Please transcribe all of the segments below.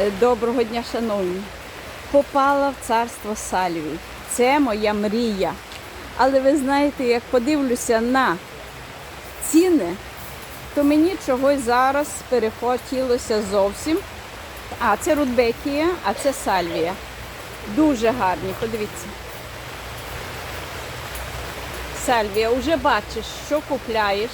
Е, Доброго дня, шановні. Попала в царство Сальвій. Це моя мрія. Але ви знаєте, як подивлюся на ціни, то мені чогось зараз перехотілося зовсім. А, це Рудбекія, а це Сальвія. Дуже гарні, подивіться. Сальвія, вже бачиш, що купляєш,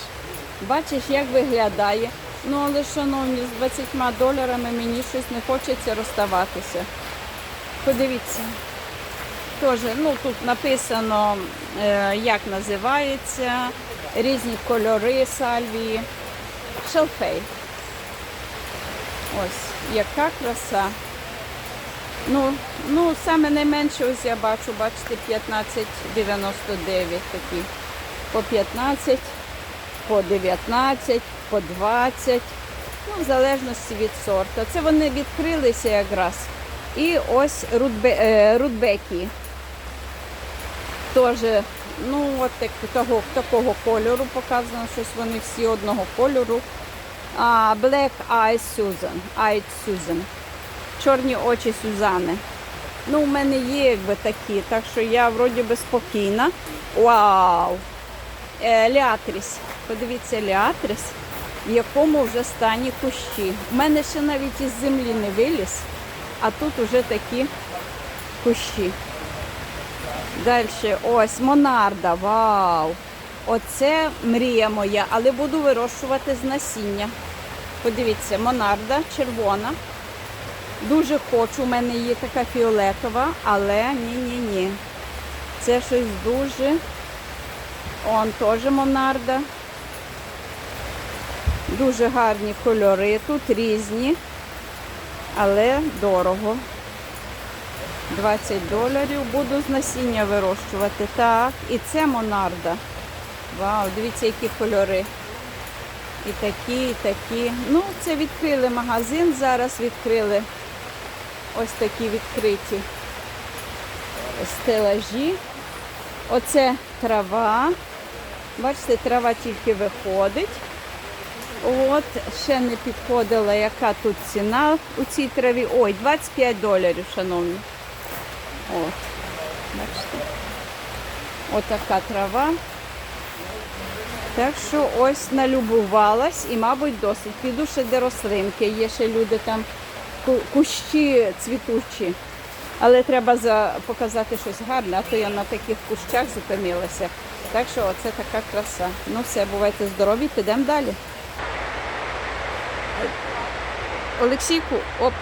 бачиш, як виглядає. Ну, але, шановні, з 20 доларами мені щось не хочеться розставатися. Подивіться. Тоже, ну, тут написано, е, як називається, різні кольори сальвії. Шалфей. Ось, яка краса. Ну, ну, саме найменше ось я бачу, бачите, 15,99 такі. По 15, по 19, по 20. Ну, в залежності від сорту. Це вони відкрилися якраз. І ось рудбе, е, рудбекі. Теж, ну, от так, того, такого кольору показано, щось вони всі одного кольору. А, Black Eyes Susan. Eyed Susan. Чорні очі Сюзани. Ну, у мене є якби такі, так що я вроді би спокійна. Вау! Е, Ліатріс. Подивіться, Ліатріс, в якому вже стані кущі. У мене ще навіть із землі не виліз, а тут вже такі кущі. Далі, ось Монарда. Вау! Оце мрія моя, але буду вирощувати з насіння. Подивіться, Монарда червона. Дуже хочу, у мене є така фіолетова, але ні-ні-ні. Це щось дуже. Он теж Монарда. Дуже гарні кольори, тут різні, але дорого. 20 доларів буду з насіння вирощувати. Так, і це Монарда. Вау, дивіться, які кольори. І такі, і такі. Ну, це відкрили магазин, зараз відкрили ось такі відкриті стелажі. Оце трава. Бачите, трава тільки виходить. От, ще не підходила, яка тут ціна у цій траві. Ой, 25 доларів, шановні. От, бачите. Отака трава. Так що ось налюбувалась і, мабуть, досить. Піду ще де рослинки. Є ще люди там кущі цвітучі. Але треба за, показати щось гарне, а то я на таких кущах зупинилася. Так що оце така краса. Ну все, бувайте здорові, підемо далі. Олексійку, оп.